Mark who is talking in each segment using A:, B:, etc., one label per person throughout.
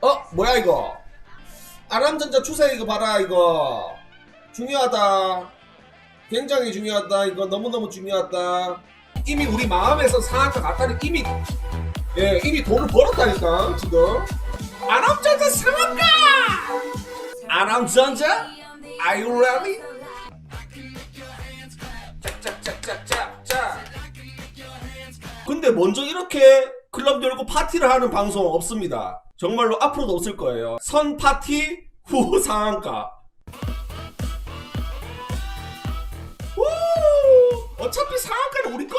A: 어 뭐야 이거? 아람전자 추세 이거 봐라 이거. 중요하다. 굉장히 중요하다. 이거 너무너무 중요하다. 이미 우리 마음에서 상한가 갔다니 이미 예 이미 돈을 벌었다니까 지금. 아람전자 상한가! 아람전자? Are you ready? 짝짝짝짝짝짝. 근데 먼저 이렇게 클럽 열고 파티를 하는 방송 없습니다. 정말로 앞으로도 없을 거예요. 선 파티 후 상한가. 우! 어차피 상한가는 우리 거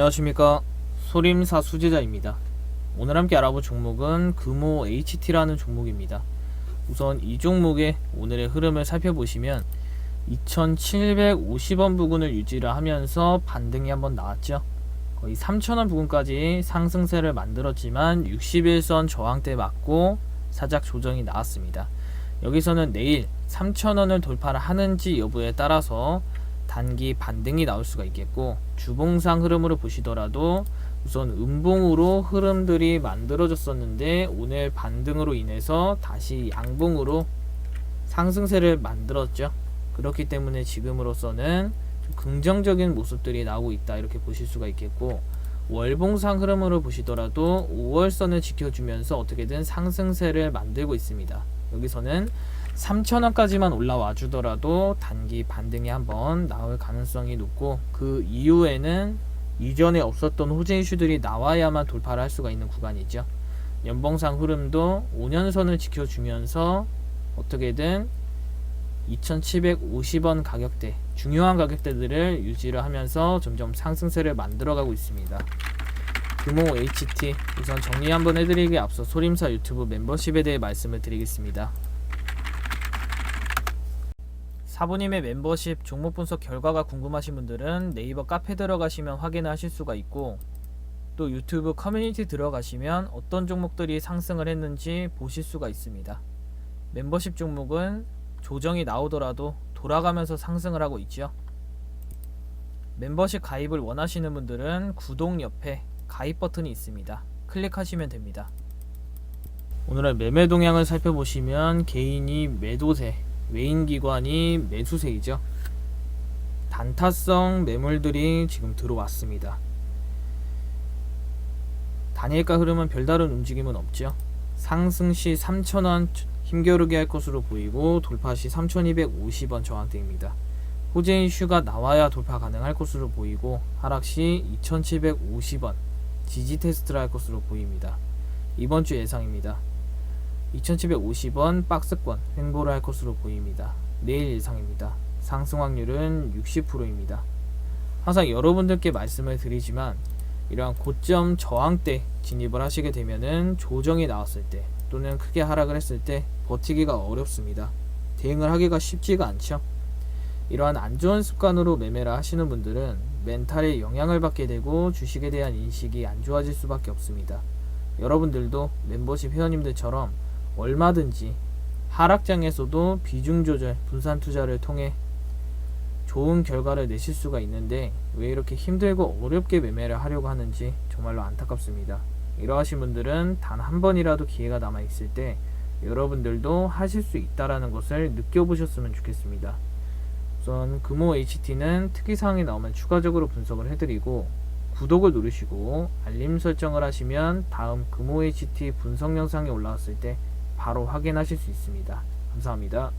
B: 안녕하십니까. 소림사 수제자입니다. 오늘 함께 알아볼 종목은 금호 HT라는 종목입니다. 우선 이 종목의 오늘의 흐름을 살펴보시면 2750원 부근을 유지를 하면서 반등이 한번 나왔죠. 거의 3000원 부근까지 상승세를 만들었지만 61선 저항대 맞고 살짝 조정이 나왔습니다. 여기서는 내일 3000원을 돌파를 하는지 여부에 따라서 단기 반등이 나올 수가 있겠고 주봉상 흐름으로 보시더라도 우선 음봉으로 흐름들이 만들어졌었는데 오늘 반등으로 인해서 다시 양봉으로 상승세를 만들었죠. 그렇기 때문에 지금으로서는 좀 긍정적인 모습들이 나오고 있다 이렇게 보실 수가 있겠고 월봉상 흐름으로 보시더라도 5월선을 지켜주면서 어떻게든 상승세를 만들고 있습니다. 여기서는 3,000원까지만 올라와 주더라도 단기 반등이 한번 나올 가능성이 높고 그 이후에는 이전에 없었던 호재 이슈들이 나와야만 돌파를 할 수가 있는 구간이죠. 연봉상 흐름도 5년선을 지켜주면서 어떻게든 2,750원 가격대 중요한 가격대들을 유지를 하면서 점점 상승세를 만들어가고 있습니다. 금호 HT 우선 정리 한번 해드리기에 앞서 소림사 유튜브 멤버십에 대해 말씀을 드리겠습니다. 사부님의 멤버십 종목 분석 결과가 궁금하신 분들은 네이버 카페 들어가시면 확인을 하실 수가 있고 또 유튜브 커뮤니티 들어가시면 어떤 종목들이 상승을 했는지 보실 수가 있습니다. 멤버십 종목은 조정이 나오더라도 돌아가면서 상승을 하고 있죠. 멤버십 가입을 원하시는 분들은 구독 옆에 가입 버튼이 있습니다. 클릭하시면 됩니다. 오늘의 매매 동향을 살펴보시면 개인이 매도세, 외인 기관이 매수세이죠. 단타성 매물들이 지금 들어왔습니다. 단일가 흐름은 별다른 움직임은 없죠. 상승 시 3,000원 힘겨루게 할 것으로 보이고 돌파 시 3,250원 저항대입니다. 호재 이슈가 나와야 돌파 가능할 것으로 보이고 하락 시 2,750원 지지 테스트를 할 것으로 보입니다. 이번 주 예상입니다. 2750원 박스권 횡보를 할 것으로 보입니다. 내일 예상입니다. 상승 확률은 60%입니다. 항상 여러분들께 말씀을 드리지만 이러한 고점 저항대 진입을 하시게 되면은 조정이 나왔을 때 또는 크게 하락을 했을 때 버티기가 어렵습니다. 대응을 하기가 쉽지가 않죠. 이러한 안 좋은 습관으로 매매를 하시는 분들은 멘탈에 영향을 받게 되고 주식에 대한 인식이 안 좋아질 수밖에 없습니다. 여러분들도 멤버십 회원님들처럼 얼마든지 하락장에서도 비중 조절, 분산 투자를 통해 좋은 결과를 내실 수가 있는데 왜 이렇게 힘들고 어렵게 매매를 하려고 하는지 정말로 안타깝습니다. 이러하신 분들은 단 한 번이라도 기회가 남아 있을 때 여러분들도 하실 수 있다라는 것을 느껴보셨으면 좋겠습니다. 우선 금호 HT는 특이사항이 나오면 추가적으로 분석을 해드리고 구독을 누르시고 알림 설정을 하시면 다음 금호 HT 분석 영상이 올라왔을 때 바로 확인하실 수 있습니다. 감사합니다.